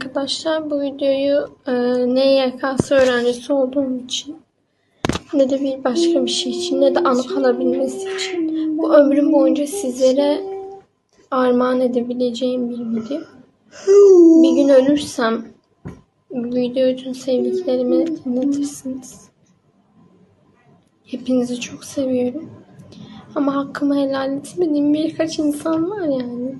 Arkadaşlar bu videoyu e, ne YKS öğrencisi olduğum için ne de bir başka bir şey için ne de anı kalabilmesi için bu ömrüm boyunca sizlere armağan edebileceğim bir video. Bir gün ölürsem bu videoyu tüm sevdiklerime dinletirsiniz. Hepinizi çok seviyorum. Ama hakkımı helal etmediğim birkaç insan var yani.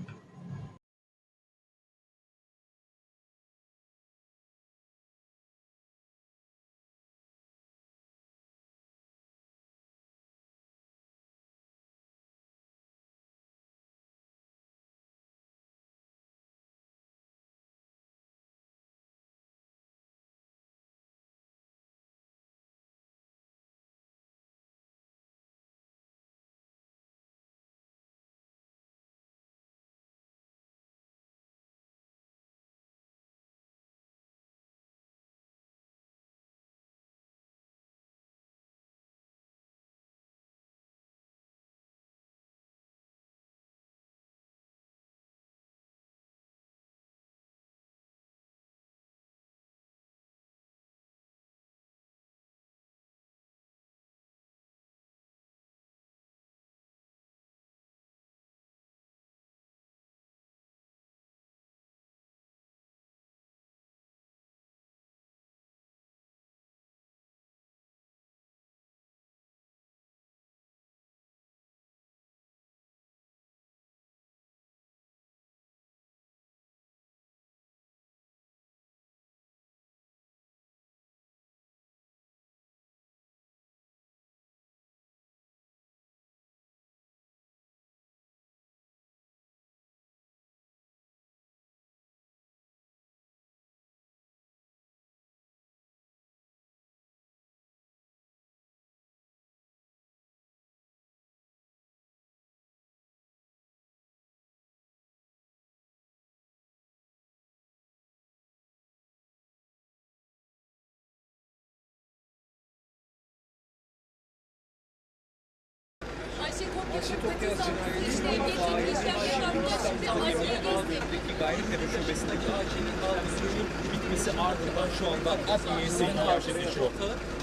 Gayrimenkul Şubesi'ndeki AŞ'nin dağılmasının bitmesi ardından şu anda adliyesi gerçekleşiyor.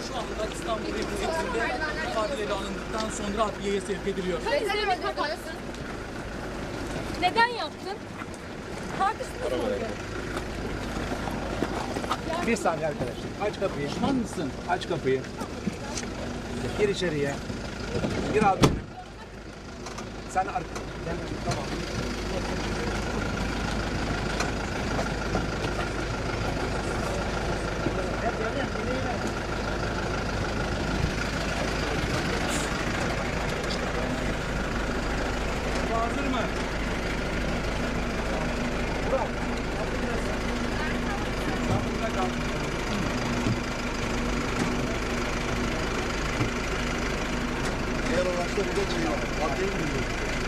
Şu anda İstanbul Emniyetinde ifadeleri alındıktan sonra adliyeye sevk ediliyor. Neden yaptın? Tartıştınız mı? Bir saniye arkadaşlar. Aç kapıyı. Pişman mısın? Aç kapıyı. Gir içeriye. Gir al beni. Sen ar- Gel. Tamam. Hazır mı? Şey var. Adliye mi gidiyor?